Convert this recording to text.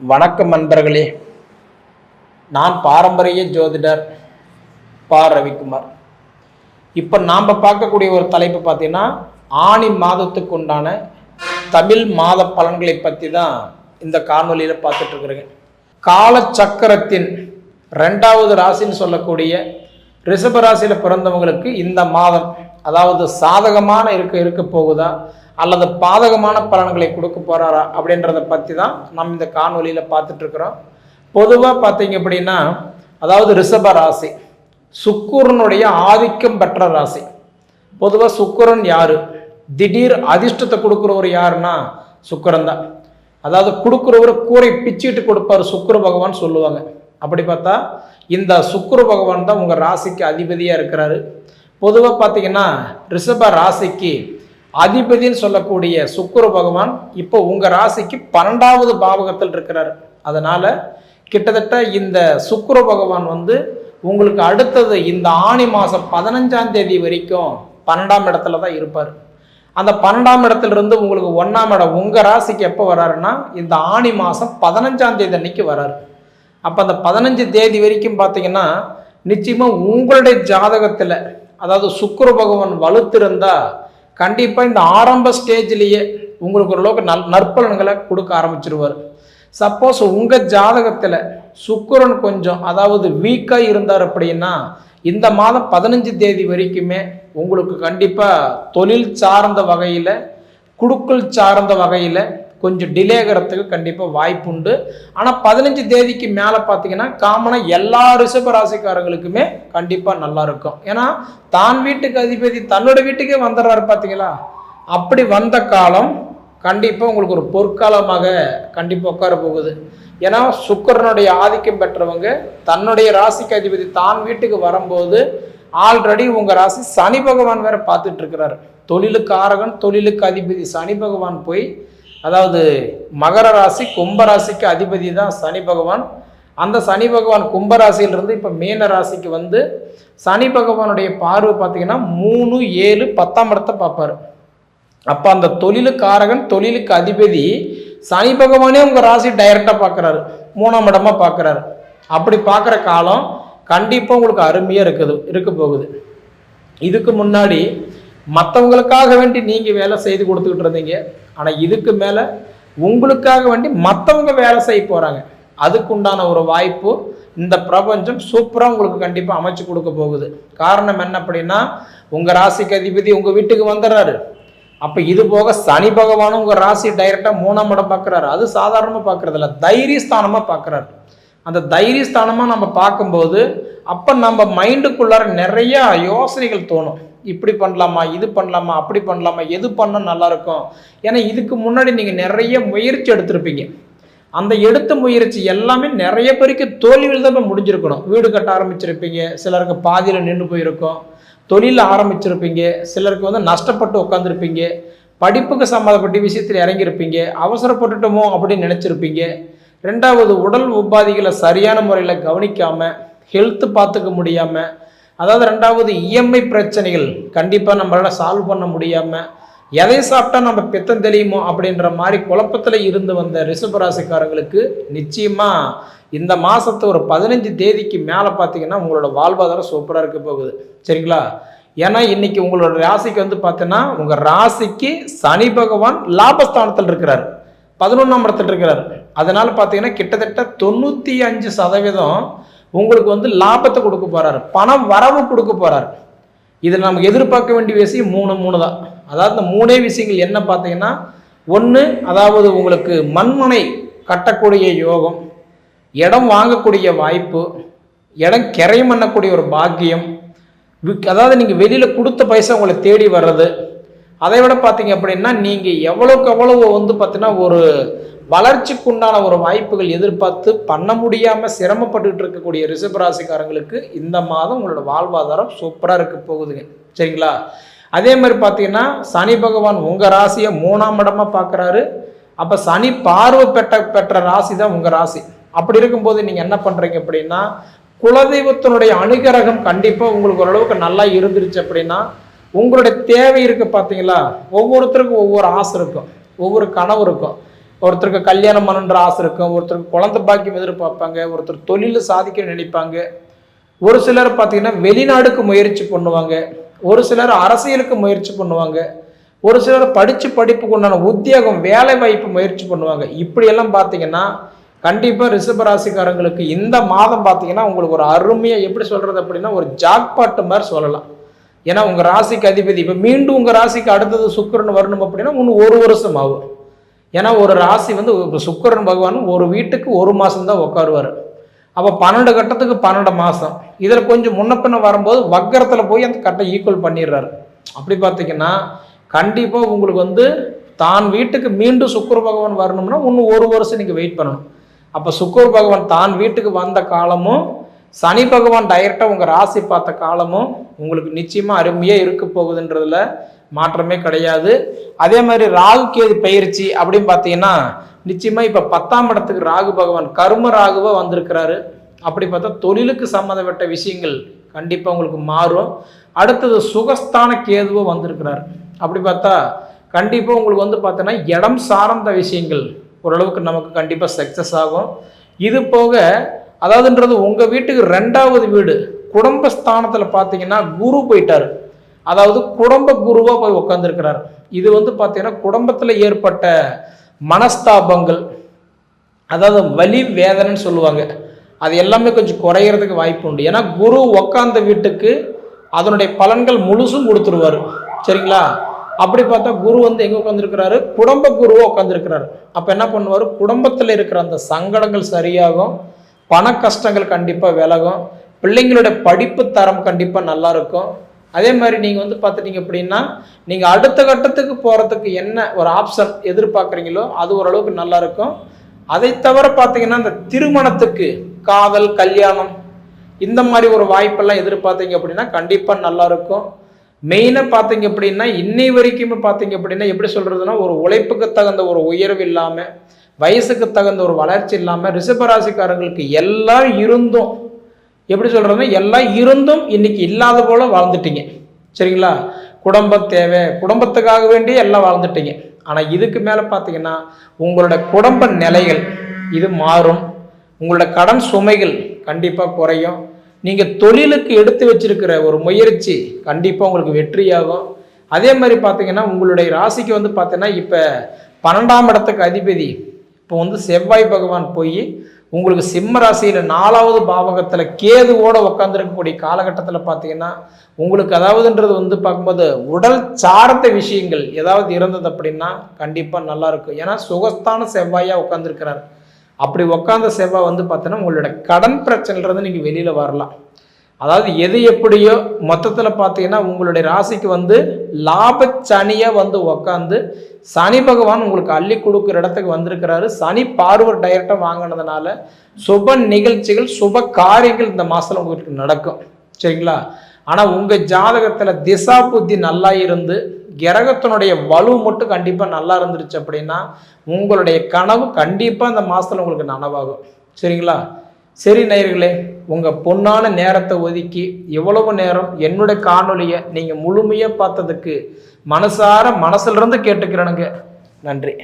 வணக்கம் நண்பர்களே. நான் பாரம்பரிய ஜோதிடர் பா ரவிக்குமார். இப்போ நாம் பார்க்கக்கூடிய ஒரு தலைப்பு பார்த்தீங்கன்னா ஆணி மாதத்துக்கு உண்டான தமிழ் மாத பலன்களை பற்றி தான் இந்த காணொலியில் பார்த்துட்ருக்குறேங்க காலச்சக்கரத்தின் ரெண்டாவது ராசின்னு சொல்லக்கூடிய ரிஷப ராசியில் பிறந்தவங்களுக்கு இந்த மாதம் அதாவது சாதகமான இருக்க இருக்க போகுதா? அல்லது பாதகமான பலன்களை கொடுக்க போறாரா அப்படின்றத பற்றி தான் நம்ம இந்த காணொலியில் பார்த்துட்ருக்குறோம் பொதுவாக பார்த்தீங்க அப்படின்னா அதாவது ரிஷப ராசி சுக்குரனுடைய ஆதிக்கம் பெற்ற ராசி. பொதுவாக சுக்குரன் யார்? திடீர் அதிர்ஷ்டத்தை கொடுக்குறவர் யாருன்னா சுக்கரன் தான். அதாவது கொடுக்குறவர் கூரை பிச்சுட்டு கொடுப்பார் சுக்கர பகவான் சொல்லுவாங்க. அப்படி பார்த்தா இந்த சுக்கிர பகவான் தான் உங்கள் ராசிக்கு அதிபதியாக இருக்கிறாரு. பொதுவாக பார்த்தீங்கன்னா ரிஷப ராசிக்கு அதிபதின்னு சொல்லக்கூடிய சுக்குரு பகவான் இப்போ உங்கள் ராசிக்கு பன்னெண்டாவது பாவகத்தில் இருக்கிறார். அதனால் கிட்டத்தட்ட இந்த சுக்கிர பகவான் வந்து உங்களுக்கு அடுத்தது இந்த ஆணி மாதம் பதினஞ்சாம் தேதி வரைக்கும் பன்னெண்டாம் இடத்துல தான் இருப்பார். அந்த பன்னெண்டாம் இடத்துல இருந்து உங்களுக்கு ஒன்றாம் இடம் உங்கள் ராசிக்கு எப்போ வராருன்னா இந்த ஆணி மாதம் பதினஞ்சாம் தேதி அன்னைக்கு வராரு. அப்போ அந்த பதினஞ்சு தேதி வரைக்கும் பார்த்தீங்கன்னா நிச்சயமாக உங்களுடைய ஜாதகத்தில் அதாவது சுக்கிர பகவான் வலுத்திருந்தால் கண்டிப்பாக இந்த ஆரம்ப ஸ்டேஜ்லேயே உங்களுக்கு ஓரளவுக்கு நல் நற்பலன்களை கொடுக்க ஆரம்பிச்சிருவார். சப்போஸ் உங்கள் ஜாதகத்தில் சுக்கரன் கொஞ்சம் அதாவது வீக்காக இருந்தார் அப்படின்னா இந்த மாதம் பதினஞ்சு தேதி வரைக்குமே உங்களுக்கு கண்டிப்பாக தொழில் சார்ந்த வகையில் குடுக்கல் சார்ந்த வகையில் கொஞ்சம் டிலே ஆகிறதுக்கு கண்டிப்பாக வாய்ப்புண்டு. ஆனால் பதினஞ்சு தேதிக்கு மேலே பார்த்தீங்கன்னா காமனாக எல்லா ரிஷப ராசிக்காரங்களுக்குமே கண்டிப்பாக நல்லா இருக்கும். ஏன்னா தான் வீட்டுக்கு அதிபதி தன்னோட வீட்டுக்கே வந்துடுறாரு பார்த்தீங்களா அப்படி வந்த காலம் கண்டிப்பாக உங்களுக்கு ஒரு பொற்காலமாக கண்டிப்பாக உட்கார போகுது. ஏன்னா சுக்கரனுடைய ஆதிக்கம் பெற்றவங்க தன்னுடைய ராசிக்கு அதிபதி தான் வீட்டுக்கு வரும்போது ஆல்ரெடி உங்கள் ராசி சனி பகவான் வேற பார்த்துட்டு இருக்கிறாரு. தொழிலுக்கு ஆரகன் தொழிலுக்கு அதிபதி சனி பகவான் போய் அதாவது மகர ராசி கும்பராசிக்கு அதிபதி தான் சனி பகவான். அந்த சனி பகவான் கும்பராசியிலிருந்து இப்போ மீன ராசிக்கு வந்து சனி பகவானுடைய பார்வை பார்த்தீங்கன்னா மூணு ஏழு பத்தாம் இடத்தை பார்ப்பாரு. அப்போ அந்த தொழிலுக்காரகன் தொழிலுக்கு அதிபதி சனி பகவானே உங்கள் ராசி டைரெக்டாக பார்க்குறாரு. மூணாம் இடமா பார்க்குறாரு. அப்படி பார்க்குற காலம் கண்டிப்பாக உங்களுக்கு அருமையாக இருக்குது இருக்க போகுது. இதுக்கு முன்னாடி மற்றவங்களுக்காக வேண்டி நீங்கள் வேலை செய்து கொடுத்துக்கிட்டு இருந்தீங்க. ஆனால் இதுக்கு மேலே உங்களுக்காக வேண்டி மற்றவங்க வேலை செய்ய போகிறாங்க அதுக்குண்டான ஒரு வாய்ப்பு இந்த பிரபஞ்சம் சூப்பராக உங்களுக்கு கண்டிப்பாக அமைச்சு கொடுக்க போகுது. காரணம் என்ன அப்படின்னா உங்கள் ராசிக்கு அதிபதி உங்கள் வீட்டுக்கு வந்துடுறாரு. அப்போ இது போக சனி பகவானும் உங்கள் ராசி டைரெக்டாக மூணாம் இடம் பார்க்குறாரு அது சாதாரணமாக பார்க்குறதில்ல தைரியஸ்தானமாக பார்க்குறாரு அந்த தைரியஸ்தானமாக நம்ம பார்க்கும்போது அப்போ நம்ம மைண்டுக்குள்ளார நிறையா யோசனைகள் தோணும். இப்படி பண்ணலாமா இது பண்ணலாமா அப்படி பண்ணலாமா எது பண்ணால் நல்லாயிருக்கும்? ஏன்னா இதுக்கு முன்னாடி நீங்கள் நிறைய முயற்சி எடுத்திருப்பீங்க. அந்த எடுத்த முயற்சி எல்லாமே நிறைய பேருக்கு தோல்வியில் தான் போய் முடிஞ்சிருக்கணும். வீடு கட்ட ஆரம்பிச்சிருப்பீங்க சிலருக்கு பாதியில் நின்று போயிருக்கும். தொழில் ஆரம்பிச்சிருப்பீங்க சிலருக்கு வந்து நஷ்டப்பட்டு உட்காந்துருப்பீங்க படிப்புக்கு சம்மந்தப்பட்ட விஷயத்தில் இறங்கியிருப்பீங்க. அவசரப்பட்டுட்டோமோ அப்படின்னு நினச்சிருப்பீங்க. ரெண்டாவது உடல் உபாதிகளை சரியான முறையில் கவனிக்காமல் ஹெல்த்து பார்த்துக்க முடியாமல் அதாவது ரெண்டாவது இஎம்ஐ பிரச்சனைகள் கண்டிப்பாக நம்மளால் சால்வ் பண்ண முடியாமல் எதை சாப்பிட்டா நம்ம பித்தம் தெளியுமோ அப்படின்ற மாதிரி குழப்பத்தில் இருந்து வந்த ரிஷபராசிக்காரங்களுக்கு நிச்சயமாக இந்த மாதத்து ஒரு பதினஞ்சு தேதிக்கு மேலே பார்த்தீங்கன்னா உங்களோட வாழ்வாதாரம் சூப்பராக இருக்க போகுது. சரிங்களா? ஏன்னா இன்னைக்கு உங்களோட ராசிக்கு வந்து பார்த்தீங்கன்னா உங்கள் ராசிக்கு சனி பகவான் லாபஸ்தானத்தில் இருக்கிறார். பதினொன்றாம் இடத்துல இருக்கிறார். அதனால் பார்த்தீங்கன்னா கிட்டத்தட்ட தொண்ணூற்றி அஞ்சு சதவீதம் உங்களுக்கு வந்து லாபத்தை கொடுக்க போகிறாரு பணம் வரவு கொடுக்க போகிறாரு இதில் நம்ம எதிர்பார்க்க வேண்டிய விஷயம் மூணு மூணு தான். அதாவது இந்த மூணே விஷயங்கள் என்ன பார்த்தீங்கன்னா ஒன்று அதாவது உங்களுக்கு மண்மனை கட்டக்கூடிய யோகம் இடம் வாங்கக்கூடிய வாய்ப்பு இடம் கிரையம் பண்ணக்கூடிய ஒரு பாக்கியம் விக்- அதாவது நீங்கள் வெளியில் கொடுத்த பைசா உங்களை தேடி வர்றது. அதை விட பார்த்தீங்க அப்படின்னா நீங்கள் எவ்வளோக்கு எவ்வளவு வந்து பார்த்தீங்கன்னா ஒரு வளர்ச்சிக்குண்டான ஒரு வாய்ப்புகள் எதிர்பார்த்து பண்ண முடியாமல் சிரமப்பட்டுக்கிட்டு இருக்கக்கூடிய ரிஷபராசிக்காரங்களுக்கு இந்த மாதம் உங்களோட வாழ்வாதாரம் சூப்பராக இருக்க போகுதுங்க. சரிங்களா? அதே மாதிரி பார்த்தீங்கன்னா சனி பகவான் உங்கள் ராசியை மூணாம் இடமா பார்க்குறாரு அப்போ சனி பார்வை பெற்ற பெற்ற ராசி தான் உங்கள் ராசி. அப்படி இருக்கும்போது நீங்கள் என்ன பண்ணுறீங்க அப்படின்னா குலதெய்வத்தினுடைய அனுகிரகம் கண்டிப்பாக உங்களுக்கு ஓரளவுக்கு நல்லா இருந்துருச்சு அப்படின்னா உங்களுடைய தேவை இருக்கு பார்த்தீங்களா ஒவ்வொருத்தருக்கும் ஒவ்வொரு ஆசை இருக்கும் ஒவ்வொரு கனவு இருக்கும். ஒருத்தருக்கு கல்யாணம் பண்ணுன்ற ஆசை இருக்கும் ஒருத்தருக்கு குழந்தை பாக்கியம் எதிர்பார்ப்பாங்க ஒருத்தர் தொழில் சாதிக்க நினைப்பாங்க. ஒரு சிலர் பார்த்தீங்கன்னா வெளிநாடுக்கு முயற்சி பண்ணுவாங்க ஒரு சிலர் அரசியலுக்கு முயற்சி பண்ணுவாங்க ஒரு சிலர் படித்து படிப்புக்கு உண்டான உத்தியோகம் வேலை வாய்ப்பு முயற்சி பண்ணுவாங்க. இப்படியெல்லாம் பார்த்தீங்கன்னா கண்டிப்பாக ரிஷபராசிக்காரங்களுக்கு இந்த மாதம் பார்த்தீங்கன்னா உங்களுக்கு ஒரு அருமையாக எப்படி சொல்கிறது அப்படின்னா ஒரு ஜாக்பாட்டு மாதிரி சொல்லலாம். ஏன்னா உங்கள் ராசிக்கு அதிபதி இப்போ மீண்டும் உங்கள் ராசிக்கு அடுத்தது சுக்கரன் வரணும் அப்படின்னா இன்னும் ஒரு வருஷம் ஆகும். ஏன்னா ஒரு ராசி வந்து சுக்கரன் பகவான் ஒரு வீட்டுக்கு ஒரு மாதம் தான் உட்காருவார் அப்போ பன்னெண்டு கட்டத்துக்கு பன்னெண்டு மாதம் இதில் கொஞ்சம் முன்ன வரும்போது வக்கரத்தில் போய் அந்த கட்டை ஈக்குவல் பண்ணிடுறாரு. அப்படி பார்த்தீங்கன்னா கண்டிப்பாக உங்களுக்கு வந்து தான் வீட்டுக்கு மீண்டும் சுக்கர பகவான் வரணும்னா இன்னும் ஒரு வருஷம் நீங்கள் வெயிட் பண்ணணும். அப்போ சுக்கர பகவான் தான் வீட்டுக்கு வந்த காலமும் சனி பகவான் டைரெக்டாக உங்கள் ராசி பார்த்த காலமும் உங்களுக்கு நிச்சயமாக அருமையாக இருக்க போகுதுன்றதுல மாற்றமே கிடையாது. அதே மாதிரி ராகு கேது பயிற்சி அப்படின்னு பார்த்தீங்கன்னா நிச்சயமாக இப்போ பத்தாம் இடத்துக்கு ராகு பகவான் கர்ம ராகுவாக வந்திருக்கிறாரு. அப்படி பார்த்தா தொழிலுக்கு சம்மந்தப்பட்ட விஷயங்கள் கண்டிப்பாக உங்களுக்கு மாறும். அடுத்தது சுகஸ்தான கேதுவோ வந்திருக்கிறார். அப்படி பார்த்தா கண்டிப்பாக உங்களுக்கு வந்து பார்த்தோன்னா இடம் சார்ந்த விஷயங்கள் ஓரளவுக்கு நமக்கு கண்டிப்பாக சக்ஸஸ் ஆகும். இது போக அதாவதுன்றது உங்கள் வீட்டுக்கு ரெண்டாவது வீடு குடும்பஸ்தானத்தில் பார்த்தீங்கன்னா குரு போயிட்டார். அதாவது குடும்ப குருவாக போய் உட்காந்துருக்கிறார் இது வந்து பார்த்தீங்கன்னா குடும்பத்தில் ஏற்பட்ட மனஸ்தாபங்கள் அதாவது வலி வேதனைன்னு சொல்லுவாங்க. அது எல்லாமே கொஞ்சம் குறையிறதுக்கு வாய்ப்பு உண்டு. ஏன்னா குரு உக்காந்த வீட்டுக்கு அதனுடைய பலன்கள் முழுசும் கொடுத்துருவார். சரிங்களா? அப்படி பார்த்தா குரு வந்து எங்கே உட்காந்துருக்கிறாரு குடும்ப குருவாக உட்காந்துருக்கிறாரு அப்போ என்ன பண்ணுவார்? குடும்பத்தில் இருக்கிற அந்த சங்கடங்கள் சரியாகும். பண கஷ்டங்கள் கண்டிப்பாக விலகும். பிள்ளைங்களுடைய படிப்பு தரம் கண்டிப்பாக நல்லா இருக்கும். அதே மாதிரி நீங்கள் வந்து பார்த்துட்டீங்க அப்படின்னா நீங்கள் அடுத்த கட்டத்துக்கு போகிறதுக்கு என்ன ஒரு ஆப்ஷன் எதிர்பார்க்குறீங்களோ அது ஓரளவுக்கு நல்லாயிருக்கும் அதை தவிர பார்த்தீங்கன்னா இந்த திருமணத்துக்கு காதல் கல்யாணம் இந்த மாதிரி ஒரு வாய்ப்பெல்லாம் எதிர்பார்த்தீங்க அப்படின்னா கண்டிப்பாக நல்லா இருக்கும். மெயினாக பார்த்தீங்க அப்படின்னா இன்னை வரைக்குமே பார்த்தீங்க அப்படின்னா எப்படி சொல்கிறதுனா ஒரு உழைப்புக்கு தகுந்த ஒரு உயர்வு இல்லாமல் வயசுக்கு தகுந்த ஒரு வளர்ச்சி இல்லாமல் ரிஷபராசிக்காரங்களுக்கு எல்லாம் இருந்தும் எப்படி சொல்கிறதுனா எல்லாம் இருந்தும் இன்னைக்கு இல்லாத போல வாழ்ந்துட்டீங்க. சரிங்களா? குடும்ப தேவை. குடும்பத்துக்காக வேண்டி எல்லாம் வாழ்ந்துட்டீங்க. ஆனால் இதுக்கு மேலே பார்த்தீங்கன்னா உங்களோட குடும்ப நிலைகள் இது மாறும். உங்களோட கடன் சுமைகள் கண்டிப்பாக குறையும். நீங்கள் தொழிலுக்கு எடுத்து வச்சிருக்கிற ஒரு முயற்சி கண்டிப்பாக உங்களுக்கு வெற்றியாகும். அதே மாதிரி பார்த்தீங்கன்னா உங்களுடைய ராசிக்கு வந்து பார்த்தீங்கன்னா இப்போ பன்னெண்டாம் இடத்துக்கு அதிபதி இப்போ வந்து செவ்வாய் பகவான் போய் உங்களுக்கு சிம்ம ராசியில் நாலாவது பாவகத்தில் கேதுவோட உட்காந்துருக்கக்கூடிய காலகட்டத்தில் பார்த்தீங்கன்னா உங்களுக்கு அதாவதுன்றது வந்து பார்க்கும்போது உடல் சார்ந்த விஷயங்கள் ஏதாவது இருந்தது அப்படின்னா கண்டிப்பாக நல்லாயிருக்கும் ஏன்னா சுகஸ்தான செவ்வாயாக உட்காந்துருக்கிறார் அப்படி உட்காந்த செவ்வாய் வந்து பார்த்தீங்கன்னா உங்களோட கடன் பிரச்சனைன்றது நீங்கள் வெளியில் வரலாம். அதாவது எது எப்படியோ மொத்தத்தில் பார்த்தீங்கன்னா உங்களுடைய ராசிக்கு வந்து லாப சனியை வந்து உக்காந்து சனி பகவான் உங்களுக்கு அள்ளி கொடுக்குற இடத்துக்கு வந்திருக்கிறாரு. சனி பார்வர் டைரக்டாக வாங்கினதுனால சுப நிகழ்ச்சிகள் சுப காரியங்கள் இந்த மாதத்தில் உங்களுக்கு நடக்கும். சரிங்களா? ஆனால் உங்கள் ஜாதகத்தில் திசா புத்தி நல்லா இருந்து கிரகத்தினுடைய வலு மட்டும் கண்டிப்பாக நல்லா இருந்துருச்சு அப்படின்னா உங்களுடைய கனவு கண்டிப்பாக இந்த மாதத்தில் உங்களுக்கு நனவாகும். சரிங்களா? சரி நேயர்களே உங்கள் பொன்னான நேரத்தை ஒதுக்கி எவ்வளவு நேரம் என்னுடைய காணொலியை நீங்கள் முழுமையாக பார்த்ததுக்கு மனசார மனசுலேருந்து கேட்டுக்கிறேனுங்க. நன்றி.